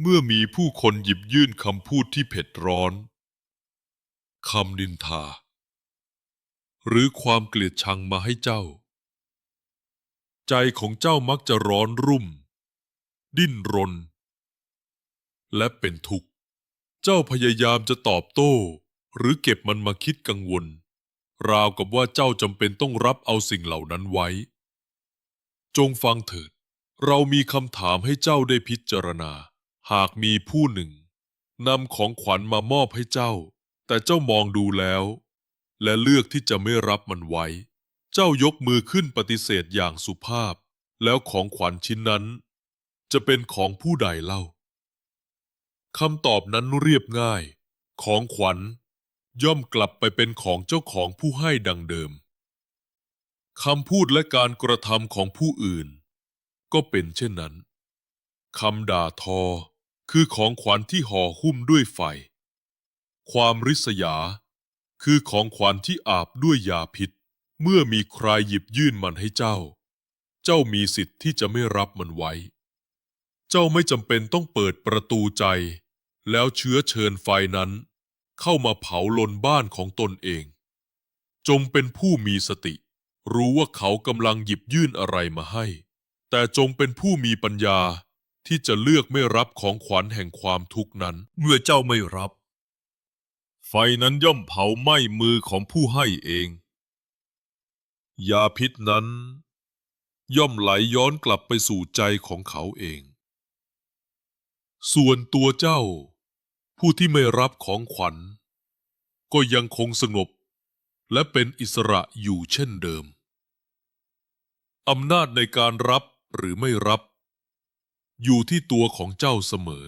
เมื่อมีผู้คนหยิบยื่นคำพูดที่เผ็ดร้อน คำนินทา หรือความเกลียดชังมาให้เจ้า ใจของเจ้ามักจะร้อนรุ่ม ดิ้นรน และเป็นทุกข์ เจ้าพยายามจะตอบโต้ หรือเก็บมันมาคิดกังวล ราวกับว่าเจ้าจำเป็นต้องรับเอาสิ่งเหล่านั้นไว้ จงฟังเถิด เรามีคำถามให้เจ้าได้พิจารณา หากมีผู้หนึ่งนำของขวัญมามอบให้เจ้า แต่เจ้ามองดูแล้ว และเลือกที่จะไม่รับมันไว้ เจ้ายกมือขึ้นปฏิเสธอย่างสุภาพ แล้วของขวัญชิ้นนั้น จะเป็นของผู้ใดเล่าคำตอบนั้นเรียบง่าย ของขวัญ ย่อมกลับไปเป็นของเจ้าของผู้ให้ดังเดิมคำพูดและการกระทำของผู้อื่น ก็เป็นเช่นนั้นคำด่าทอ คือของขวัญที่ห่อหุ้มด้วยไฟ ความริษยา คือของขวัญที่อาบด้วยยาพิษ เมื่อมีใครหยิบยื่นมันให้เจ้า เจ้ามีสิทธิ์ที่จะไม่รับมันไว้ เจ้าไม่จำเป็นต้องเปิดประตูใจ แล้วเชื้อเชิญไฟนั้น เข้ามาเผาลนบ้านของตนเอง จงเป็นผู้มีสติ รู้ว่าเขากำลังหยิบยื่นอะไรมาให้ แต่จงเป็นผู้มีปัญญา ที่จะเลือกไม่รับของขวัญแห่งความทุกข์นั้น เมื่อเจ้าไม่รับ ไฟนั้นย่อมเผาไหม้มือของผู้ให้เอง ยาพิษนั้น ย่อมไหลย้อนกลับไปสู่ใจของเขาเอง ส่วนตัวเจ้า ผู้ที่ไม่รับของขวัญ ก็ยังคงสงบและเป็นอิสระอยู่เช่นเดิม อำนาจในการรับหรือไม่รับ อยู่ที่ตัวของเจ้าเสมอ